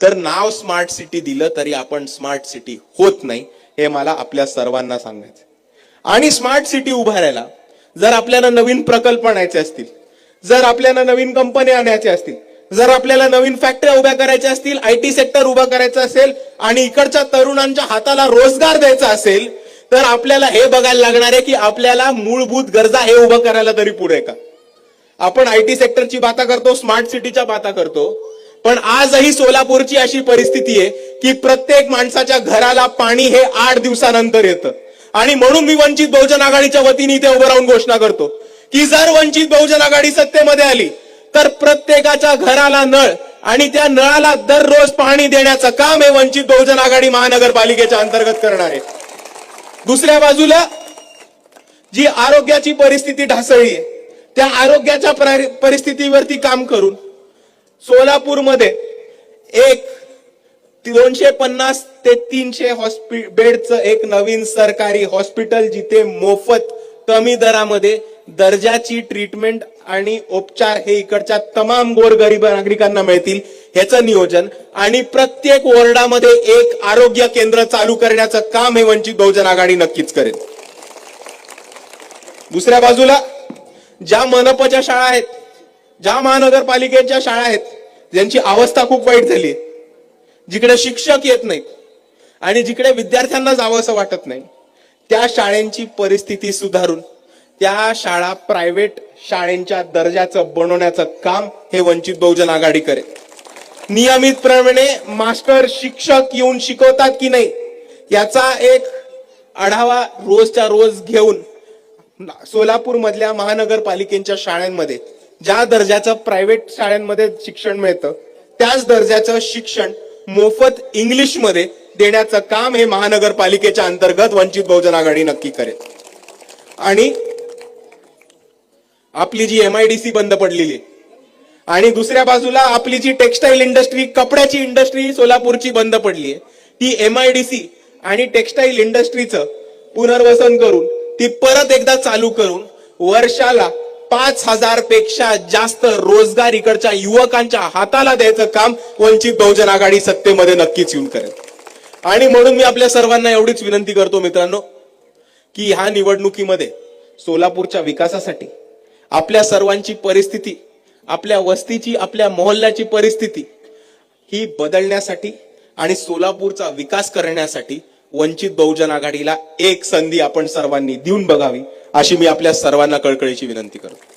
तर नाव smart city दिलं तरी आपण स्मार्ट सिटी होत नाही हे मला आपल्या सर्वांना सांगायचं आणि स्मार्ट सिटी उभारायला जर आपल्याला नवीन प्रकल्प आणायचे असतील जर आपल्याला नवीन कंपन्या आणायच्या असतील जर आपल्याला नवीन फॅक्टऱ्या उभ्या करायच्या असतील आय टी सेक्टर उभा करायचं असेल आणि इकडच्या तरुणांच्या हाताला रोजगार द्यायचा असेल तर आपल्याला हे बघायला लागणार आहे की आपल्याला मूलभूत गरजा हे उभं करायला तरी पुढे का? आपण आय टी सेक्टरची बाता करतो स्मार्ट सिटीच्या बाता करतो पण आजही सोलापूरची अशी परिस्थिती आहे की प्रत्येक माणसाच्या घराला पाणी हे आठ दिवसानंतर येतं. आणि म्हणून मी वंचित बहुजन आघाडीच्या वतीने इथे उभं राहून घोषणा करतो की जर वंचित बहुजन आघाडी सत्तेमध्ये आली तर प्रत्येकाच्या घराला नळ आणि त्या नळाला दररोज पाणी देण्याचं काम हे वंचित बहुजन आघाडी महानगरपालिकेच्या अंतर्गत करणार आहे. दुसऱ्या बाजूला जी आरोग्याची परिस्थिती ढासळली आहे त्या आरोग्याच्या परिस्थितीवरती काम करून सोलापूरमध्ये एक दोनशे पन्नास ते तीनशे हॉस्पि बेडचं एक नवीन सरकारी हॉस्पिटल जिथे मोफत कमी दरामध्ये दर्जाची ट्रीटमेंट आणि उपचार हे इकडच्या तमाम गोरगरीब नागरिकांना मिळतील ह्याचं नियोजन. आणि प्रत्येक वॉर्डामध्ये एक आरोग्य केंद्र चालू करण्याचं काम हे वंचित बहुजन आघाडी नक्कीच करेल. दुसऱ्या बाजूला ज्या मनपच्या शाळा आहेत ज्या महानगरपालिकेच्या शाळा आहेत ज्यांची अवस्था खूप वाईट झाली आहे जिकडे शिक्षक येत नाहीत आणि जिकडे विद्यार्थ्यांना जावं असं वाटत नाही त्या शाळेंची परिस्थिती सुधारून त्या शाळा प्रायव्हेट शाळेंच्या दर्जाचं बनवण्याचं काम हे वंचित बहुजन आघाडी करेल. नियमितप्रमाणे मास्टर शिक्षक येऊन शिकवतात की नाही याचा एक आढावा रोजच्या रोज घेऊन सोलापूर मधल्या महानगरपालिकेच्या शाळांमध्ये ज्या दर्जाचं प्रायव्हेट शाळांमध्ये शिक्षण मिळतं त्याच दर्जाचं शिक्षण मोफत इंग्लिशमध्ये देण्याचं काम हे महानगरपालिकेच्या अंतर्गत वंचित बहुजन आघाडी नक्की करेल. आणि आपली जी एम आयडीसी बंद पडलेली आहे आणि दुसऱ्या बाजूला आपली जी टेक्सटाईल इंडस्ट्री कपड्याची इंडस्ट्री सोलापूरची बंद पडली आहे ती एम आयडीसी आणि टेक्सटाईल इंडस्ट्रीचं पुनर्वसन करून ती परत एकदा चालू करून वर्षाला पाच हजारपेक्षा जास्त रोजगार इकडच्या युवकांच्या हाताला द्यायचं काम वंचित बहुजन आघाडी सत्तेमध्ये नक्कीच येऊन करेल. आणि म्हणून मी आपल्या सर्वांना एवढीच विनंती करतो मित्रांनो की ह्या निवडणुकीमध्ये सोलापूरच्या विकासासाठी आपल्या सर्वांची परिस्थिती आपल्या वस्तीची आपल्या मोहल्ल्याची परिस्थिती ही बदलण्यासाठी आणि सोलापूरचा विकास करण्यासाठी वंचित बहुजन आघाडीला एक संधी आपण सर्वांनी देऊन बघावी अशी मी आपल्या सर्वांना कळकळीची विनंती करतो.